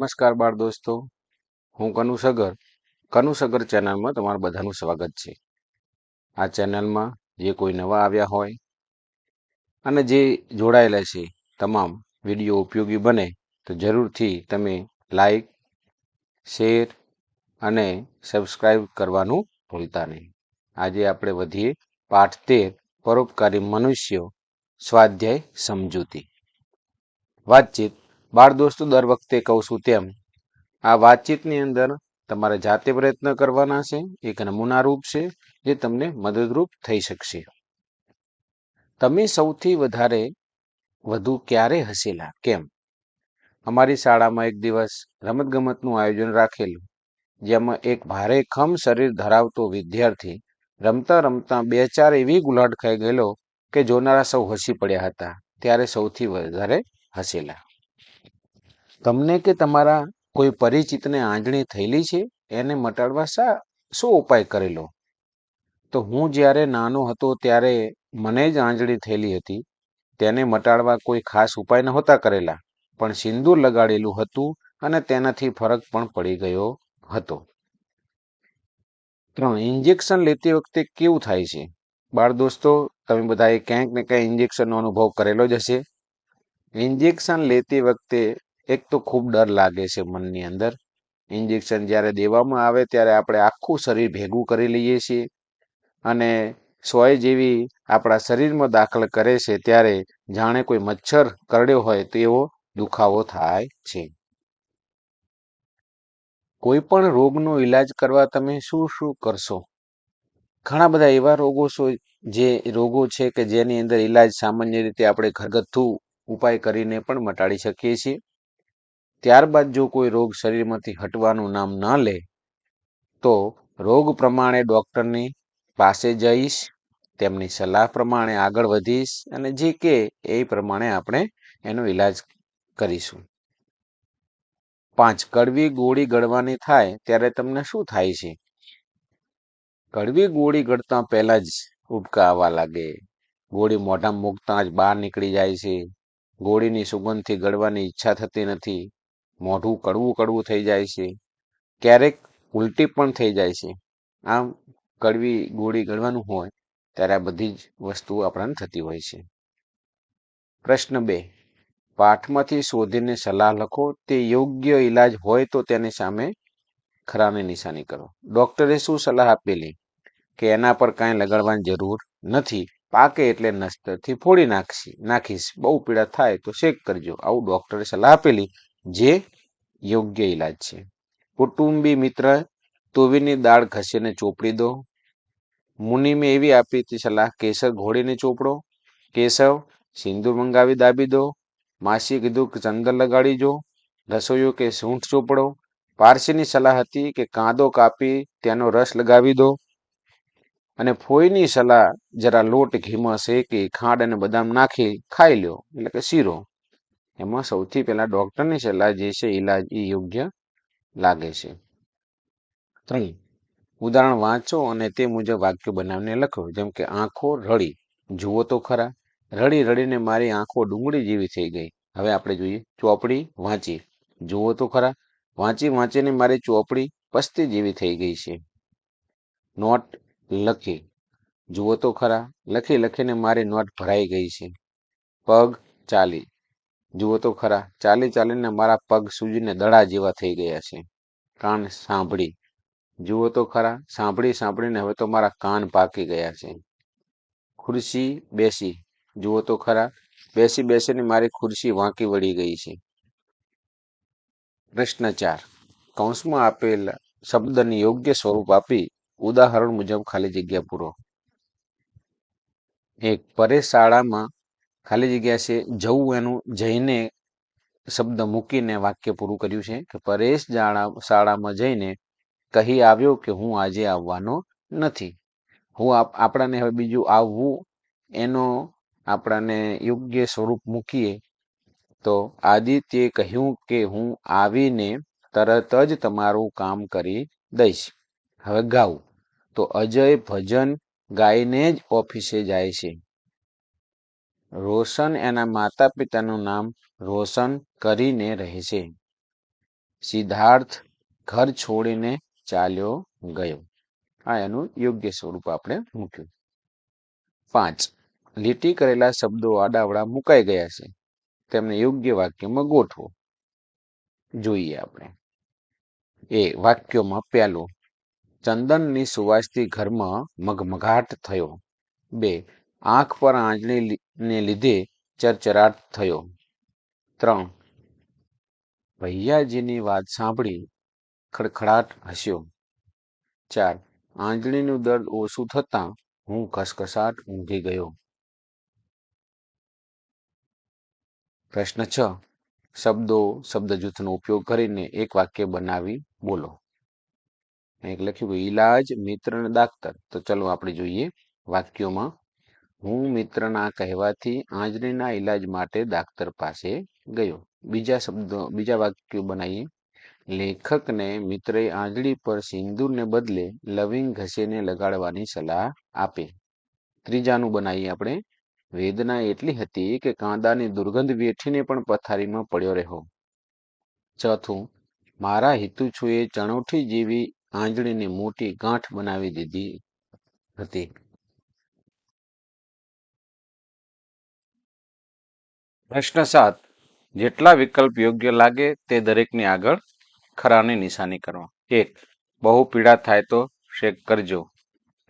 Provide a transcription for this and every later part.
નમસ્કાર બાળ દોસ્તો. હું કનુ સગર. કનુ સગર ચેનલમાં તમારું બધાનું સ્વાગત છે. આ ચેનલમાં જે કોઈ નવા આવ્યા હોય અને જે જોડાયેલા છે તમામ વીડિયો ઉપયોગી બને તો જરૂરથી તમે લાઈક, શેર અને સબસ્ક્રાઈબ કરવાનું ભૂલતા નહીં. આજે આપણે વધીએ પાઠ તેર, પરોપકારી મનુષ્યો સ્વાધ્યાય સમજૂતી. વાતચીત બાળ દોસ્તો, દર વખતે કહું છું તેમ, આ વાતચીતની અંદર તમારે જાતે પ્રયત્ન કરવાના છે, એક નમૂના રૂપ છે, જે તમને મદદરૂપ થઈ શકશે. તમે સૌથી વધારે વધુ ક્યારે હસેલા? કેમ? અમારી શાળામાં એક દિવસ રમતગમતનું આયોજન રાખેલું, જેમાં એક ભારે ખમ શરીર ધરાવતો વિદ્યાર્થી રમતા રમતા બે ચાર એવી ગુલાટ ખાઈ ગયેલો કે જોનારા સૌ હસી પડ્યા હતા, ત્યારે સૌથી વધારે હસેલા. તમને કે તમારા કોઈ પરિચિતને આંજણી થયેલી છે? એને મટાડવા શા, શું ઉપાય કરેલો? તો હું જ્યારે નાનો હતો ત્યારે મને જ આંજણી થયેલી હતી. તેને મટાડવા કોઈ ખાસ ઉપાય નહોતા કરેલા, પણ સિંદૂર લગાડેલું હતું અને તેનાથી ફરક પણ પડી ગયો હતો. ત્રણ, ઇન્જેક્શન લેતી વખતે કેવું થાય છે? બાળ દોસ્તો, તમે બધાએ ક્યાંક ને ક્યાંક ઇન્જેક્શનનો અનુભવ કરેલો જ હશે. ઇન્જેક્શન લેતી વખતે એક તો ખૂબ ડર લાગે છે મનની અંદર. ઇન્જેક્શન જ્યારે દેવામાં આવે ત્યારે આપણે આખું શરીર ભેગું કરી લઈએ છીએ. અને સોય જેવી આપણા શરીરમાં દાખલ કરે છે ત્યારે જાણે કોઈ મચ્છર કરડ્યો હોય તેવો દુખાવો થાય છે. કોઈ પણ રોગનો ઈલાજ કરવા તમે શું શું કરશો? ઘણા બધા એવા રોગો જે રોગો છે કે જેની અંદર ઈલાજ સામાન્ય રીતે આપણે ઘરગથ્થુ ઉપાય કરીને પણ મટાડી શકીએ છીએ. ત્યારબાદ જો કોઈ રોગ શરીરમાંથી હટવાનું નામ ન લે, તો રોગ પ્રમાણે ડૉક્ટરની પાસે જઈશ, તેમની સલાહ પ્રમાણે આગળ વધીશ અને જે કે એ પ્રમાણે આપણે એનો ઈલાજ કરીશું. પાંચ, કડવી ગોળી ગળવાની થાય ત્યારે તમને શું થાય છે? કડવી ગોળી ગળતા પહેલા જ ઉબકા આવવા લાગે. ગોળી મોઢામાં મૂકતા જ બહાર નીકળી જાય છે. ગોળીની સુગંધથી ગળવાની ઈચ્છા થતી નથી. મોઢું કડવું કડવું થઈ જાય છે. ક્યારેક ઉલટી પણ થઈ જાય છે. આમ કડવી ગોળી ગળવાનું હોય ત્યારે આ બધી જ વસ્તુઓ આપણને થતી હોય છે. પ્રશ્ન બે. પાઠમાંથી શોધીને સલાહ લખો. તે યોગ્ય ઈલાજ હોય તો તેની સામે ખરાની નિશાની કરો. ડોક્ટરે શું સલાહ આપેલી? કે એના પર કાંઈ લગાડવાની જરૂર નથી. પાકે એટલે નસ્તરથી ફોડી નાખશી. નાખીશ. બહુ પીડા થાય તો શેક કરજો. આવું ડોક્ટરે સલાહ આપેલી? જે યોગ્ય ઈલાજ છે. કુટુંબી મિત્ર, તુવેરની દાળ ઘસીને ચોપડી દો. મુનિમે એવી આપી હતી સલાહ, કેસર ઘોડીને ચોપડો. કેશવ, સિંદૂર મંગાવી દાબી દો. માસી કીધું કે ચંદન લગાડી જો. રસોઈયો કે સૂંઠ ચોપડો. પારસીની સલાહ હતી કે કાંદો કાપી તેનો રસ લગાવી દો. અને ફોઈની સલાહ, જરા લોટ, ઘીમાં શેકી, ખાંડ અને બદામ નાખી, ખાઈ લ્યો. એટલે કે શીરો. એમાં સૌથી પહેલા ડોક્ટરની સલાહ જે છે, ઈલાજ એ યોગ્ય લાગે છે. ત્રણ, ઉદાહરણ વાંચો અને તે મુજબ વાક્યો બનાવીને લખો. જેમ કે, આંખો રડી. જુઓ તો ખરા. રડી, રડીને મારી આંખો ડુંગળી જેવી થઈ ગઈ. હવે આપણે જોઈએ, ચોપડી વાંચી. જુઓ તો ખરા. વાંચી વાંચીને મારી ચોપડી પસ્તી જેવી થઈ ગઈ છે. નોટ લખી. જુઓ તો ખરા. લખી લખીને મારી નોટ ભરાઈ ગઈ છે. પગ ચાલી. જુઓ તો ખરા, ચાલી ચાલીને મારા પગ સૂજીને દડા જેવા થઈ ગયા છે. કાન સાંભળી. જુઓ તો ખરા, સાંભળી સાંભળીને હવે તો મારા કાન પાકી ગયા છે. ખુરશી બેસી. જુઓ તો ખરા, બેસી બેસીને મારી ખુરશી વાંકી વળી ગઈ છે. પ્રશ્ન ચાર. કૌંસમાં આપેલ શબ્દને યોગ્ય સ્વરૂપ આપી ઉદાહરણ મુજબ ખાલી જગ્યા પૂરો. એક પરેશ શાળામાં ખાલી જગ્યા છે, જવું એનું જઈને શબ્દ મૂકીને વાક્ય પૂરું કર્યું છે કે પરેશ શાળામાં જઈને કહી આવ્યો કે હું આજે આવવાનો નથી. હું આપણાને હવે બીજું આવવું, એનો આપણાને યોગ્ય સ્વરૂપ મૂકીએ, તો આદિત્યે કહ્યું કે હું આવીને તરત જ તમારું કામ કરી દઈશ. હવે ગાવું. તો અજય ભજન ગાઈને જ ઓફિસે જાય છે. રોશન એના માતા પિતાનું નામ રોશન કરીને રહે છે. સિદ્ધાર્થ ઘર છોડીને ચાલ્યો ગયો. આ એનું યોગ્ય સ્વરૂપ આપણે મૂક્યું. પાંચ. લીટી કરેલા શબ્દો આડાવડા મુકાઈ ગયા છે. તેમને યોગ્ય વાક્યમાં ગોઠવો. જોઈએ આપણે. એ વાક્યોમાં પહેલું, ચંદનની સુવાસથી ઘરમાં મગમગાટ થયો. બે આંખ પર આંજળીને લીધે ચરચરાટ થયો. ત્રણ. ભૈયાજીની વાત સાંભળી ખડખડાટ હસ્યો. ચાર. આંજળીનું દર્દ ઓછું થતાં હું ઘસઘસાટ ઊંઘી ગયો. પ્રશ્ન છ. શબ્દો શબ્દ જૂથનો ઉપયોગ કરીને એક વાક્ય બનાવી બોલો. એક લખ્યું ઈલાજ મિત્ર અને તો ચલો આપણે જોઈએ વાક્યોમાં હું મિત્રના કહેવાથી આંજળીના ઈલાજ માટે ડાક્ટર પાસે ગયો. બીજા શબ્દો, બીજા વાક્યો બનાવીએ. લેખકને મિત્રએ આંજળી પર સિંદૂરને બદલે લવિંગ ઘસીને લગાડવાની સલાહ આપે. ત્રીજાનું બનાવીએ આપણે. વેદના એટલી હતી કે કાંદાની દુર્ગંધ વેઠીને પણ પથારીમાં પડ્યો રહ્યો. ચોથું, મારા હિતુછુએ ચણોઠી જેવી આંજળીને મોટી ગાંઠ બનાવી દીધી હતી. પ્રશ્ન સાત જેટલા વિકલ્પ યોગ્ય લાગે તે દરેકની આગળ ખરાની નિશાની કરવા. એક, બહુ પીડા થાય તો શેક કરજો.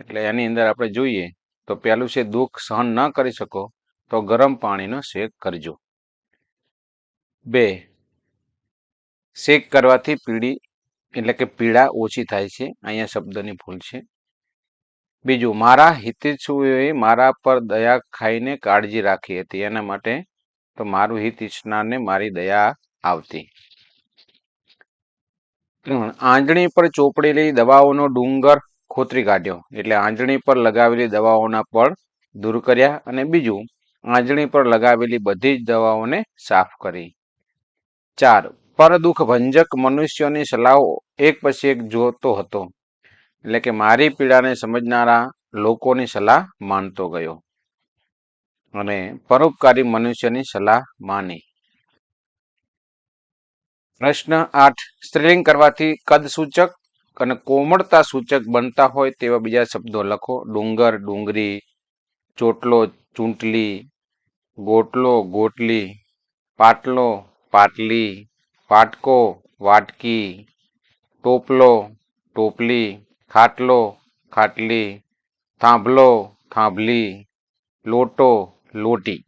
એટલે એની અંદર આપણે જોઈએ તો પહેલું છે, દુઃખ સહન ન કરી શકો તો ગરમ પાણીનો શેક કરજો. બે, શેક કરવાથી પીડી, એટલે કે પીડા ઓછી થાય છે. અહીંયા શબ્દની ભૂલ છે. બીજું, મારા હિતેચ્છુઓએ મારા પર દયા ખાઈને કાળજી રાખી હતી. એના માટે તો મારું હિત ઈચ્છનારને મારી દયા આવતી. આંજણી પર ચોપડેલી દવાઓનો ડુંગર ખોતરી કાઢ્યો. એટલે આંજણી પર લગાવેલી દવાઓના પળ દૂર કર્યા અને બીજું, આંજણી પર લગાવેલી બધી જ દવાઓને સાફ કરી. ચાર પર દુઃખ ભંજક મનુષ્યોની સલાહો એક પછી એક જોતો હતો. એટલે કે મારી પીડાને સમજનારા લોકોની સલાહ માનતો ગયો. અને પરોપકારી મનુષ્યની સલાહ માની. પ્રશ્ન આઠ. સ્ત્રીલિંગ કરવાથી કદ સૂચક અને કોમળતા સૂચક બનતા હોય તેવા બીજા શબ્દો લખો. ડુંગર, ડુંગરી, ચોટલો, ચૂંટલી, ગોટલો, ગોટલી, પાટલો, પાટલી, પાટકો, વાટકી, ટોપલો, ટોપલી, ખાટલો, ખાટલી, થાંભલો, થાંભલી, લોટો લોટી.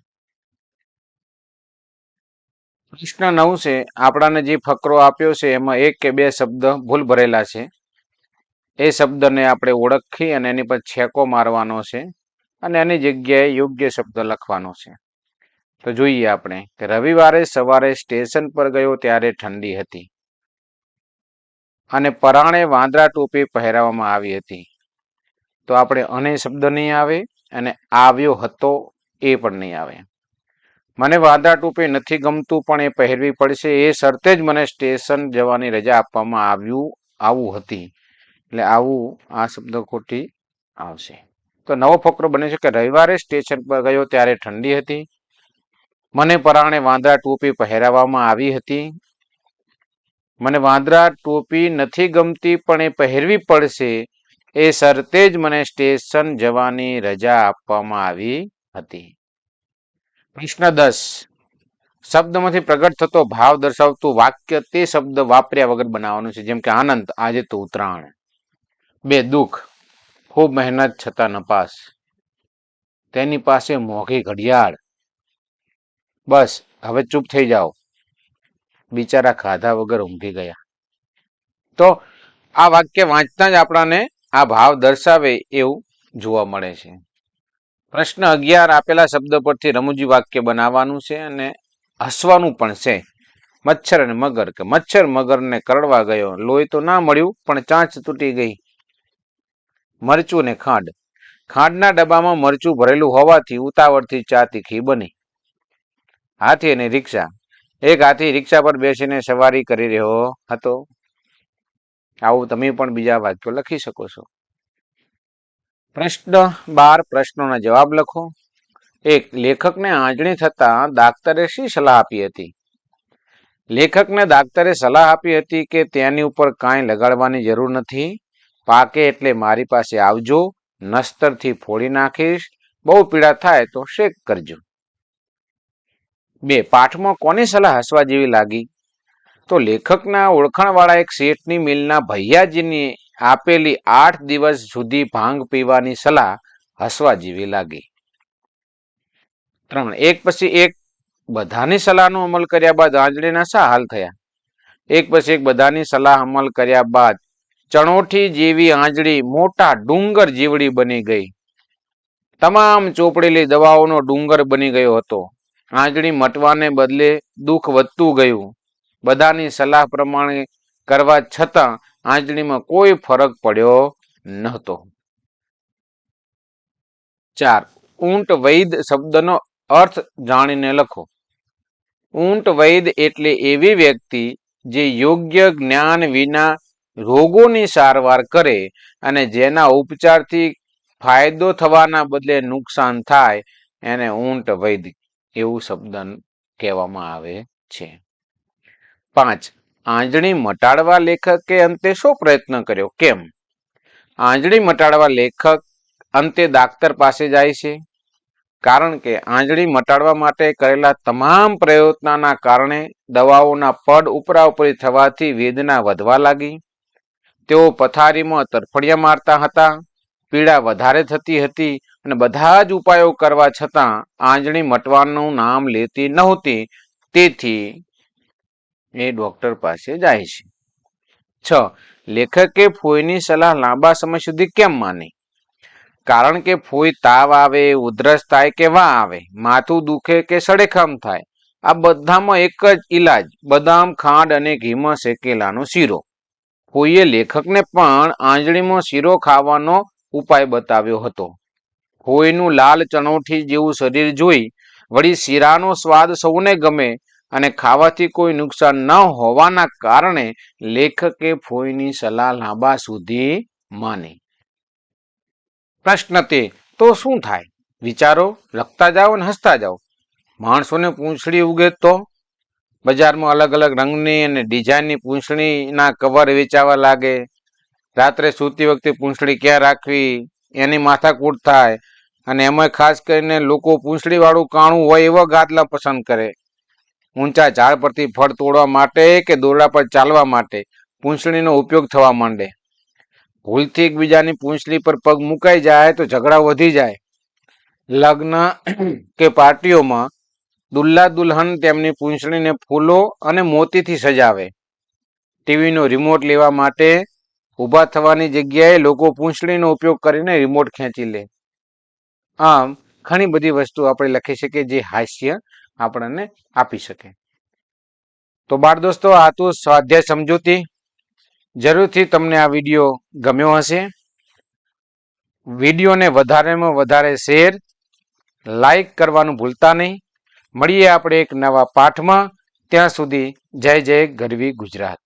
પ્રશ્ન નવ છે, આપણાને જે ફકરો આપ્યો છે, એમાં એક કે બે શબ્દ ભૂલ ભરેલા છે. એ શબ્દને આપણે ઓળખી અને એની પર છેકો મારવાનો છે અને એની જગ્યાએ યોગ્ય શબ્દ લખવાનો છે. તો જોઈએ આપણે કે રવિવારે સવારે સ્ટેશન પર ગયો ત્યારે ઠંડી હતી. અને પરાણે વાંદરા ટોપી પહેરાવવામાં આવી હતી. તો આપણે અને શબ્દ નહીં આવે, અને આવ્યો હતો એ પણ નહીં આવે. મને વાંદરા ટોપી નથી ગમતું, પણ એ પહેરવી પડશે. એ શરતે જ મને સ્ટેશન જવાની રજા આપવામાં આવ્યું, આવું હતી. એટલે આવું આ શબ્દ ખોટી આવશે. તો નવો ફકરો બને છે કે રવિવારે સ્ટેશન પર ગયો ત્યારે ઠંડી હતી. મને પરાણે વાંદરા ટોપી પહેરાવવામાં આવી હતી. મને વાંદરા ટોપી નથી ગમતી, પણ એ પહેરવી પડશે. એ શરતે જ મને સ્ટેશન જવાની રજા આપવામાં આવી હતી. પ્રશ્ન દસ, શબ્દમાંથી પ્રગટ થતો ભાવ દર્શાવતું વાક્ય તે શબ્દ વાપર્યા વગર બનાવવાનું છે. જેમ કે આનંદ, આજે તો ઉત્તરાયણ. બે, દુઃખ, ખૂબ મહેનત છતાં નપાસ. તેની પાસે મોઘી ઘડિયાળ. બસ, હવે ચૂપ થઈ જાઓ. બિચારા ખાધા વગર ઊંઘી ગયા. તો આ વાક્ય વાંચતા જ આપણાને આ ભાવ દર્શાવે એવું જોવા મળે છે. પ્રશ્ન અગિયાર આપેલા શબ્દ પરથી રમૂજી વાક્ય બનાવવાનું છે અને હસવાનું પણ છે. મચ્છર અને મગર, કે મચ્છર મગરને કરડવા ગયો. લોહી તો ના મળ્યું, પણ ચાંચ તૂટી ગઈ. મરચું ને ખાંડ. ખાંડના ડબ્બામાં મરચું ભરેલું હોવાથી ઉતાવળથી ચા તીખી બની. હાથી અને રિક્ષા. એક હાથી રિક્ષા પર બેસીને સવારી કરી રહ્યો હતો. આવું તમે પણ બીજા વાક્યો લખી શકો છો. પ્રશ્ન બાર પ્રશ્નોના જવાબ લખો. એક, લેખકને આંજણી થતા દાક્તરે શી સલાહ આપી હતી? લેખકને દાક્તરે સલાહ આપી હતી કે તેની ઉપર કાંઈ લગાડવાની જરૂર નથી. પાકે એટલે મારી પાસે આવજો, નસ્તરથી ફોડી નાખીશ. બહુ પીડા થાય તો શેક કરજો. બે, પાઠમાં કોની સલાહ હસવા જેવી લાગી? તો લેખકના ઓળખાણવાળા એક શેઠની મિલના ભૈયાજીની આપેલી આઠ દિવસ સુધી ભાંગ પીવાની સલાહ હસવા જેવી લાગી. ત્રણ, એક પછી એક બધાની સલાહનો અમલ કર્યા બાદ આંજળીના શા હાલ થયા? એક પછી એક બધાની સલાહ અમલ કર્યા બાદ ચણોઠી જેવી આંજળી મોટા ડુંગર જીવડી બની ગઈ. તમામ ચોપડેલી દવાઓનો ડુંગર બની ગયો હતો. આંજળી મટવાને બદલે દુઃખ વધતું ગયું. બધાની સલાહ પ્રમાણે કરવા છતાં આંજળીમાં કોઈ ફરક પડ્યો નહોતો. ચાર, ઊંટ વૈદ શબ્દનો અર્થ જાણીને લખો. ઊંટ વૈદ એટલે એવી વ્યક્તિ જે યોગ્ય જ્ઞાન વિના રોગોની સારવાર કરે અને જેના ઉપચારથી ફાયદો થવાના બદલે નુકસાન થાય, એને ઊંટ વૈદ એવું શબ્દ કહેવામાં આવે છે. પાંચ આંજણી મટાડવા લેખકે અંતે શો પ્રયત્ન કર્યો? કેમ? આંજણી મટાડવા લેખક અંતે દાક્તર પાસે જાય છે. કારણ કે આંજળી મટાડવા માટે કરેલા તમામ પ્રયત્નના કારણે દવાઓના પડ ઉપરા ઉપરી થવાથી વેદના વધવા લાગી. તેઓ પથારીમાં તરફડિયા મારતા હતા. પીડા વધારે થતી હતી અને બધા જ ઉપાયો કરવા છતાં આંજણી મટવાનું નામ લેતી નહોતી. તેથી એ ડોક્ટર પાસે જાય છે. છ. લેખકે ફોઈની સલાહ લાંબા સમય સુધી કેમ માની? કારણ કે ફોઈ તાવ આવે, ઉધરસ થાય કે વા આવે, માથું દુખે કે સડેખામ થાય, આ બધામાં એક જ ઈલાજ, બદામ, ખાંડ અને ઘીમાં શેકેલાનો શીરો. ફોઈએ લેખકને પણ આંજળીમાં શીરો ખાવાનો ઉપાય બતાવ્યો હતો. ફોઈનું લાલ ચણોઠી જેવું શરીર જોઈ વળી શીરાનો સ્વાદ સૌને ગમે અને ખાવાથી કોઈ નુકસાન ન હોવાના કારણે લેખકે ફોઈની સલાહ લાંબા સુધી માની. પ્રશ્ન તે, તો શું થાય? વિચારો, લખતા જાઓ અને હસતા જાઓ. માણસોને પૂંછડી ઉગે તો? બજારમાં અલગ અલગ રંગની અને ડિઝાઇનની પૂંછડીના કવર વેચાવા લાગે. રાત્રે સૂતી વખતે પૂંછડી ક્યાં રાખવી? એની માથાકૂટ થાય. અને એમાં ખાસ કરીને લોકો પૂંછડીવાળું કાણું હોય એવા ગાદલા પસંદ કરે. ઊંચા ઝાડ પરથી ફળ તોડવા માટે કે દોરડા પર ચાલવા માટે પૂંછડીનો ઉપયોગ થવા માંડે. ભૂલથી એકબીજાની પૂંછડી પર પગ મુકાઈ જાય તો ઝઘડા વધી જાય. લગ્ન કે પાર્ટીઓમાં દુલ્લા દુલ્હન તેમની પૂંછડીને ફૂલો અને મોતીથી સજાવે. ટીવીનો રિમોટ લેવા માટે ઊભા થવાની જગ્યાએ લોકો પૂંછડીનો ઉપયોગ કરીને રિમોટ ખેંચી લે. આમ ઘણી બધી વસ્તુ આપણે લખી શકીએ જે હાસ્ય આપણને આપી શકે. તો બાળ દોસ્તો, આ તો સ્વાધ્યાય સમજૂતી. જરૂરથી તમને આ વીડિયો ગમ્યો હશે. વિડીયોને વધારેમાં વધારે શેર, લાઈક કરવાનું ભૂલતા નહીં. મળીએ આપણે એક નવા પાઠમાં. ત્યાં સુધી જય જય ગરવી ગુજરાત.